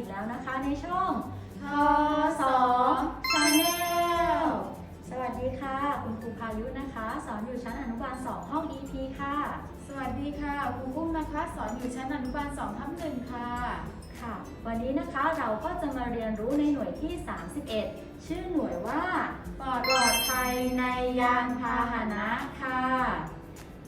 อีกแล้วนะคะ ในช่องทอสองชาแนลสวัสดีค่ะ คุณครูพายุนะคะ สอนอยู่ชั้นอนุบาล 2 ห้อง EP ค่ะ สวัสดีค่ะครูกุ้งนะคะ สอนอยู่ชั้นอนุบาล2ทับหนึ่งค่ะ ค่ะ วันนี้นะคะเราก็จะมาเรียนรู้ในหน่วยที่ 31 ชื่อหน่วยว่าปลอดภัยในยานพาหนะค่ะ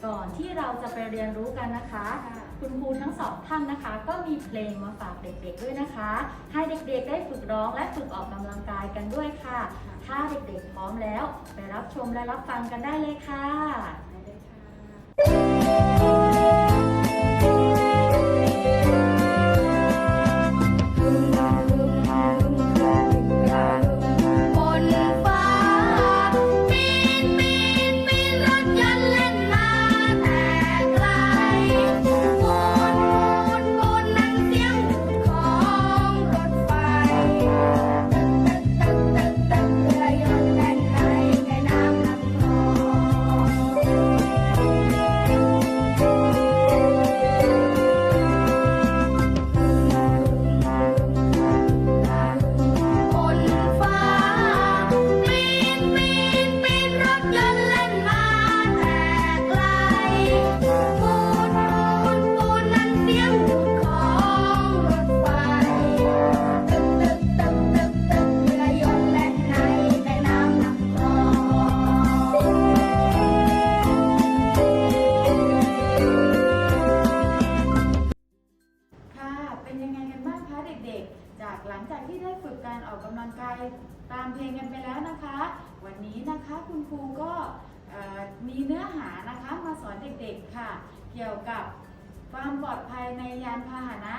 ก่อนที่เราจะไปเรียนรู้กันนะคะค่ะคุณครูทั้งสองท่านนะคะ ก็มีเพลงมาฝากเด็กๆด้วยนะคะ ให้เด็กๆได้ฝึกร้องและฝึกออกกำลังกายกันด้วยค่ะ ถ้าเด็กๆพร้อมแล้ว ไปรับชมและรับฟังกันได้เลยค่ะไป ฝึกการออกกำลังกายตามเพลงกันไปแล้วนะคะ วันนี้นะคะคุณครูก็เอ่อมีเนื้อหานะคะมาสอนเด็กๆค่ะ เกี่ยวกับความปลอดภัยในยานพาหนะ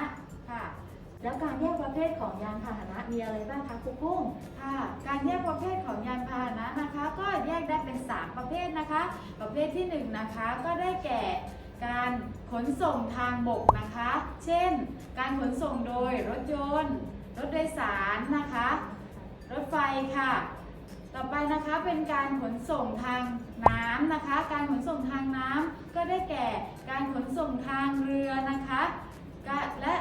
ค่ะ แล้วการแยกประเภทของยานพาหนะมีอะไรบ้างคะครูกุ้งค่ะ การแยกประเภทของยานพาหนะนะคะ ก็แยกได้เป็น 3 ประเภทนะคะ ประเภทที่1นะคะก็ได้แก่การขนส่งทางบกนะคะ เช่น การขนส่งโดยรถยนต์ รถโดยสารนะคะ รถไฟค่ะ ต่อไปนะคะเป็นการขนส่งทางน้ำนะคะ การขนส่งทางน้ำก็ได้แก่การขนส่งทางเรือนะคะและ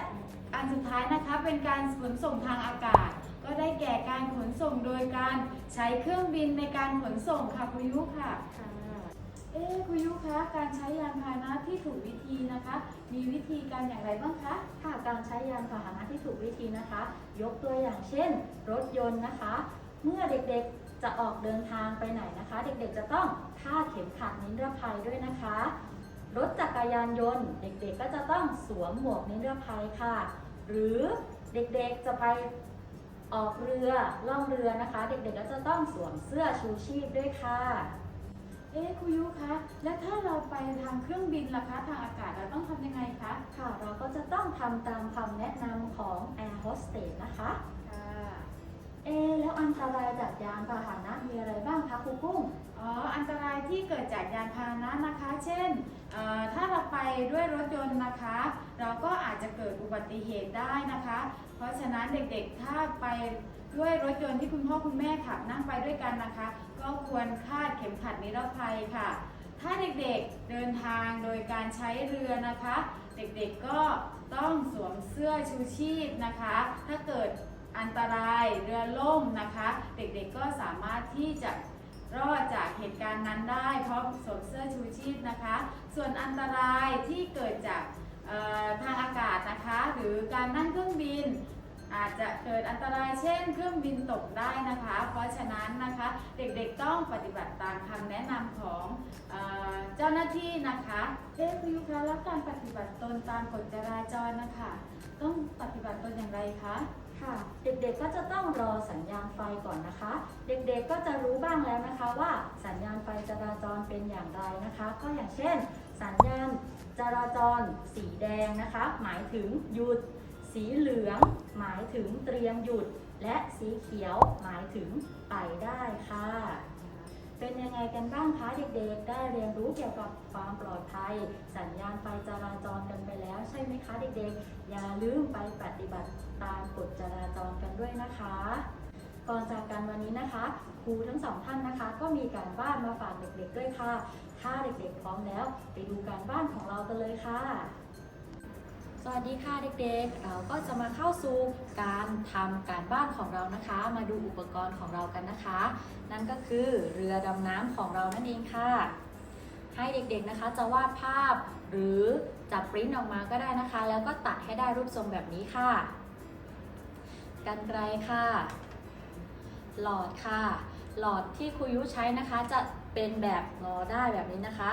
อันสุดท้ายนะคะเป็นการขนส่งทางอากาศ ก็ได้แก่การขนส่งโดยการใช้เครื่องบินในการขนส่งค่ะคุณยุค่ะค่ะเอ๊คุณยุคะการใช้ยานพาหนะที่ถูกวิธีนะคะ มีวิธีการอย่างไรบ้างคะค่ะารใช้ยานพาหนะที่ถูกวิธีนะคะ ยกตัวอย่างเช่น รถยนต์นะคะ เมื่อเด็กๆจะออกเดินทางไปไหนนะคะ เด็กๆจะต้องคาดเข็มขัดนิรภัยด้วยนะคะ รถจักรยานยนต์ เด็กๆก็จะต้องสวมหมวกนิรภัยค่ะ หรือเด็กๆจะไปออกเรือล่องเรือนะคะ เด็กๆก็จะต้องสวมเสื้อชูชีพด้วยค่ะเอ๊คุยุคะ แล้วถ้าเราไปทางเครื่องบินล่ะคะ ทางอากาศเราต้องทำยังไงคะำตามคำแนะนำของ Air Hostess นะคะค่ะเอะแล้วอันตรายจากยานพาหนะมีอะไรบ้างคะครูกุ้ง อ๋อ อันตรายที่เกิดจากยานพาหนะนะคะ เช่นเอ่อถ้าเราไปด้วยรถยนต์นะคะ เราก็อาจจะเกิดอุบัติเหตุได้นะคะ เพราะฉะนั้นเด็กๆ ถ้าไปด้วยรถยนต์ที่คุณพ่อคุณแม่ขับนั่งไปด้วยกันนะคะ ก็ควรคาดเข็มขัดนิรภัยค่ะ ถ้าเด็กๆเดินทางโดยการใช้เรือนะคะ เด็กๆก็ต้องสวมเสื้อชูชีพนะคะ ถ้าเกิดอันตรายเรือล่มนะคะ เด็กๆก็สามารถที่จะรอดจากเหตุการณ์นั้นได้ เพราะสวมเสื้อชูชีพนะคะ ส่วนอันตรายที่เกิดจากทางอากาศนะคะ หรือการนั่งเครื่องบิน อาจจะเกิดอันตรายเช่น เครื่องบินตกได้นะคะ เพราะฉะนั้นนะคะเด็กๆต้องปฏิบัติตามคำแนะนำของเออเจ้าหน้าที่นะคะเอ๊ะคุณยุคะแล้วการปฏิบัติตนตามกฎจราจรนะคะ ต้องปฏิบัติตนอย่างไรคะค่ะเด็กๆก็จะต้องรอสัญญาณไฟก่อนนะคะ เด็กๆก็จะรู้บ้างแล้วนะคะว่าสัญญาณไฟจราจรเป็นอย่างไรนะคะ ก็อย่างเช่น สัญญาณจราจรสีแดงนะคะ หมายถึงหยุด สีเหลืองหมายถึงเตรียมหยุด และสีเขียวหมายถึงไปได้ค่ะ เป็นยังไงกันบ้างคะเด็กๆ ได้เรียนรู้เกี่ยวกับความปลอดภัย สัญญาณไฟจราจรกันไปแล้วใช่ไหมคะเด็กๆ อย่าลืมไปปฏิบัติตามกฎจราจรกันด้วยนะคะก่อนจากกันวันนี้นะคะ ครูทั้งสองท่านนะคะ ก็มีการบ้านมาฝากเด็กๆด้วยค่ะ ถ้าเด็กๆพร้อมแล้ว ไปดูการบ้านของเรากันเลยค่ะ สวัสดีค่ะเด็กๆ เราก็จะมาเข้าสู่การทำการบ้านของเรานะคะ มาดูอุปกรณ์ของเรากันนะคะ นั่นก็คือเรือดำน้ำของเรานั่นเองค่ะ ให้เด็กๆนะคะจะวาดภาพ หรือจะปริ้นออกมาก็ได้นะคะ แล้วก็ตัดให้ได้รูปทรงแบบนี้ค่ะ กันไกลค่ะ หลอดค่ะ หลอดที่ครูยุใช้นะคะจะเป็นแบบงอได้แบบนี้นะคะ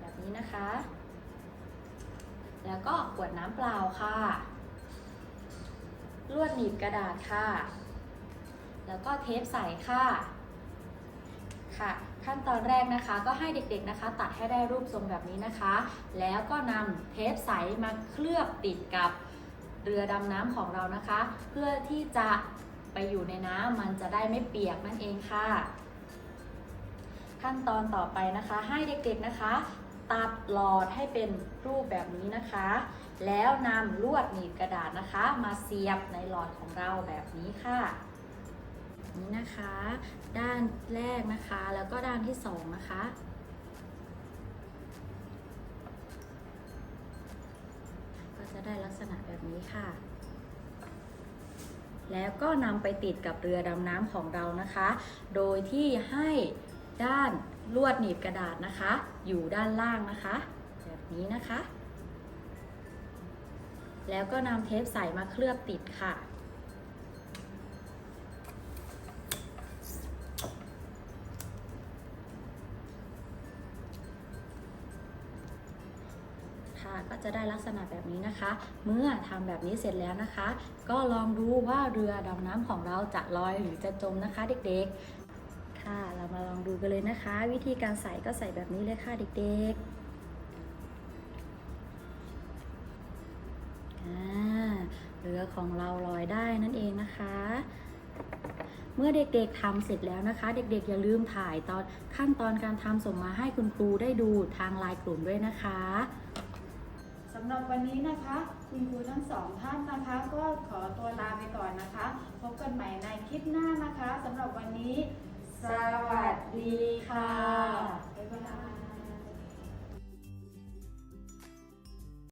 แบบนี้นะคะ แล้วก็ขวดน้ำเปล่าค่ะ ลวดหนีบกระดาษค่ะ แล้วก็เทปใสค่ะ ค่ะ ขั้นตอนแรกนะคะก็ให้เด็กๆนะคะ ตัดให้ได้รูปทรงแบบนี้นะคะ แล้วก็นำเทปใสมาเคลือบติดกับเรือดำน้ำของเรานะคะ เพื่อที่จะไปอยู่ในน้ำมันจะได้ไม่เปียกนั่นเองค่ะ ขั้นตอนต่อไปนะคะ ให้เด็กๆนะคะ ตัดหลอดให้เป็นรูปแบบนี้นะคะ แล้วนำลวดหนีบกระดาษนะคะ มาเสียบในหลอดของเราแบบนี้ค่ะ นี่นะคะ ด้านแรกนะคะ แล้วก็ด้านที่สองนะคะก็จะได้ลักษณะแบบนี้ค่ะ แล้วก็นำไปติดกับเรือดำน้ำของเรานะคะ โดยที่ให้ด้าน ลวดหนีบกระดาษนะคะ อยู่ด้านล่างนะคะ แบบนี้นะคะ แล้วก็นำเทปใสมาเคลือบติดค่ะ ค่ะก็จะได้ลักษณะแบบนี้นะคะ เมื่อทำแบบนี้เสร็จแล้วนะคะ ก็ลองดูว่าเรือดำน้ำของเราจะลอยหรือจะจมนะคะ เด็กๆ ค่ะ เรามาลองดูกันเลยนะคะ วิธีการใส่ก็ใส่แบบนี้เลยค่ะเด็กๆเรือของเราลอยได้นั่นเองนะคะ เมื่อเด็กๆทำเสร็จแล้วนะคะ เด็กๆอย่าลืมถ่ายตอนขั้นตอนการทำส่งมาให้คุณครูได้ดูทางไลน์กลุ่มด้วยนะคะสำหรับวันนี้นะคะ คุณครูทั้งสองท่านนะคะ ก็ขอตัวลาไปก่อนนะคะ พบกันใหม่ในคลิปหน้านะคะสำหรับวันนี้ สวัสดีค่ะ